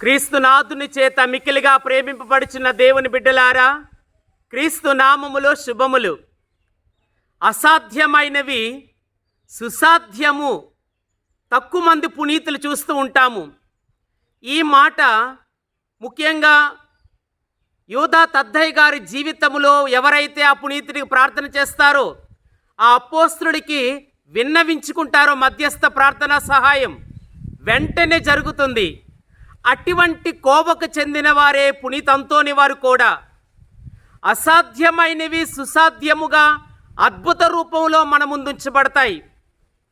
క్రీస్తునాథుని చేత మిక్కిలిగా ప్రేమింపబడుచున్న దేవుని బిడ్డలారా క్రీస్తు నామములో శుభములు. అసాధ్యమైనవి సుసాధ్యము తక్కువ మంది పునీతులు చూస్తూ ఉంటాము. ఈ మాట ముఖ్యంగా యోధా తద్దయ్య గారి జీవితంలో ఎవరైతే ఆ పునీతుడికి ప్రార్థన చేస్తారో ఆ అపోస్తుడికి విన్నవించుకుంటారో మధ్యస్థ ప్రార్థన సహాయం వెంటనే జరుగుతుంది. అటువంటి కోవకు చెందిన వారే పునీతంతోని వారు కూడా. అసాధ్యమైనవి సుసాధ్యముగా అద్భుత రూపంలో మన ముందుంచబడతాయి.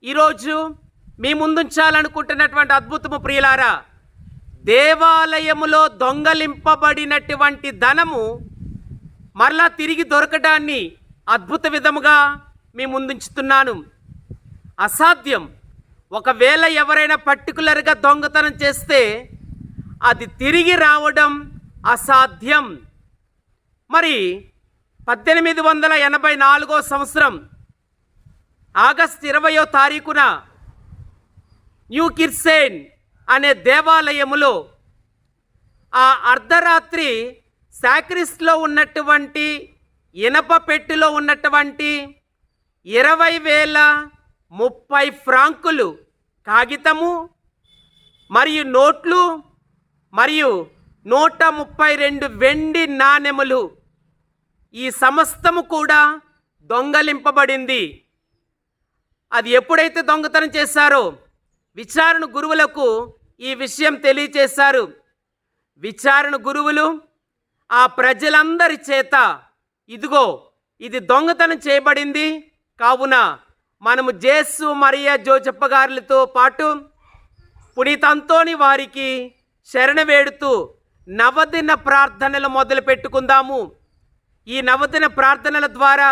ఈరోజు మీ ముందుంచాలనుకుంటున్నటువంటి అద్భుతము ప్రియులారా దేవాలయములో దొంగలింపబడినటువంటి ధనము మరలా తిరిగి దొరకడాన్ని అద్భుత విధముగా మీ ముందుంచుతున్నాను. అసాధ్యం. ఒకవేళ ఎవరైనా పర్టికులర్గా దొంగతనం చేస్తే అది తిరిగి రావడం అసాధ్యం. మరి పద్దెనిమిది వందల ఎనభై నాలుగో సంవత్సరం ఆగస్ట్ ఇరవయో తారీఖున న్యూ కిర్సేన్ అనే దేవాలయములో ఆ అర్ధరాత్రి సాక్రిస్ట్లో ఉన్నటువంటి ఇనప పెట్టిలో ఉన్నటువంటి ఇరవై వేల ముప్పై ఫ్రాంకులు కాగితము మరియు నోట్లు మరియు నూట ముప్పై రెండు వెండి నాణెములు ఈ సమస్తము కూడా దొంగలింపబడింది. అది ఎప్పుడైతే దొంగతనం చేశారో విచారణ గురువులకు ఈ విషయం తెలియచేశారు. విచారణ గురువులు ఆ ప్రజలందరి చేత ఇదిగో ఇది దొంగతనం చేయబడింది. కావున మనము జేసు మరియా జోజప్ప గారులతో పాటు పునీతంతోని వారికి శరణ వేడుతూ నవదిన ప్రార్థనలు మొదలు పెట్టుకుందాము. ఈ నవదిన ప్రార్థనల ద్వారా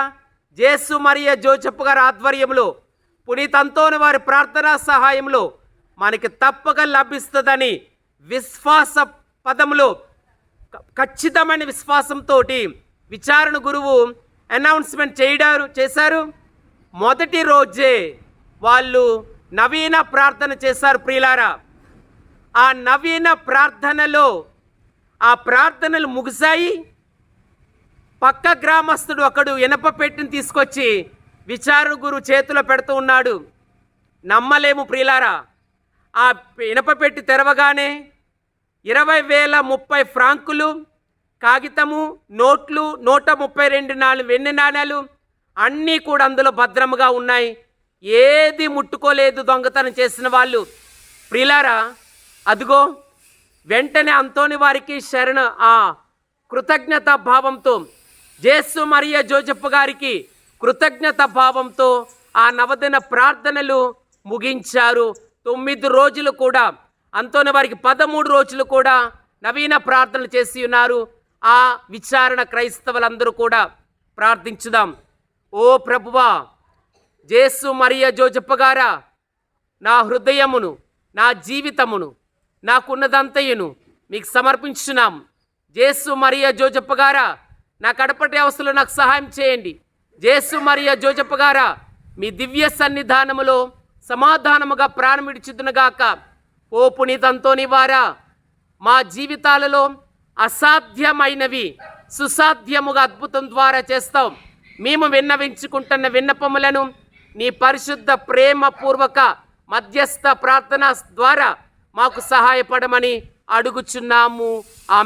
జేసు మరియ జోచప్ప గారి ఆధ్వర్యంలో పునీతంతోని వారి ప్రార్థనా సహాయంలో మనకి తప్పక లభిస్తుందని విశ్వాస పదములో ఖచ్చితమైన విశ్వాసంతో విచారణ గురువు అనౌన్స్మెంట్ చేయడారు చేశారు. మొదటి రోజే వాళ్ళు నవీన ప్రార్థన చేశారు ప్రియులారా. ఆ నవీన ప్రార్థనలో ఆ ప్రార్థనలు ముగిశాయి. పక్క గ్రామస్తుడు ఒకడు ఇనప పెట్టిని తీసుకొచ్చి విచారణ గురు చేతిలో పెడుతూ ఉన్నాడు. నమ్మలేము ప్రియులారా ఆ ఇనప పెట్టి తెరవగానే ఇరవై వేల ముప్పై ఫ్రాంకులు కాగితము నోట్లు నూట ముప్పై రెండు నాలుగు వెన్ను నాణ్యాలు అన్నీ కూడా అందులో భద్రముగా ఉన్నాయి. ఏది ముట్టుకోలేదు దొంగతనం చేసిన వాళ్ళు. ప్రిలారా అదిగో వెంటనే అంతోని వారికి శరణ ఆ కృతజ్ఞత భావంతో జేసు మరియ జోజప్ప గారికి కృతజ్ఞత భావంతో ఆ నవదిన ప్రార్థనలు ముగించారు. తొమ్మిది రోజులు కూడా అంతోని వారికి పదమూడు రోజులు కూడా నవీన ప్రార్థనలు చేసి ఉన్నారు. ఆ విచారణ క్రైస్తవులందరూ కూడా ప్రార్థించుదాం. ఓ ప్రభువా జేసు మరియ జోజప్ప గారా నా హృదయమును నా జీవితమును నాకున్నదంతయును మీకు సమర్పించున్నాం జేసు మరియా జోజప్ప గారా నా కడపటి అవస్థలో నాకు సహాయం చేయండి. జేసు మరియా జోజప్ప గారా మీ దివ్య సన్నిధానములో సమాధానముగా ప్రాణమిడిచుదునుగాక ఓ పునీతంతోని వారా మా జీవితాలలో అసాధ్యమైనవి సుసాధ్యముగా అద్భుతం ద్వారా చేస్తాం. మేము విన్నవించుకుంటున్న విన్నపములను నీ పరిశుద్ధ ప్రేమపూర్వక మధ్యస్థ ప్రార్థన ద్వారా మాకు సహాయపడమని అడుగుచున్నాము. ఆమె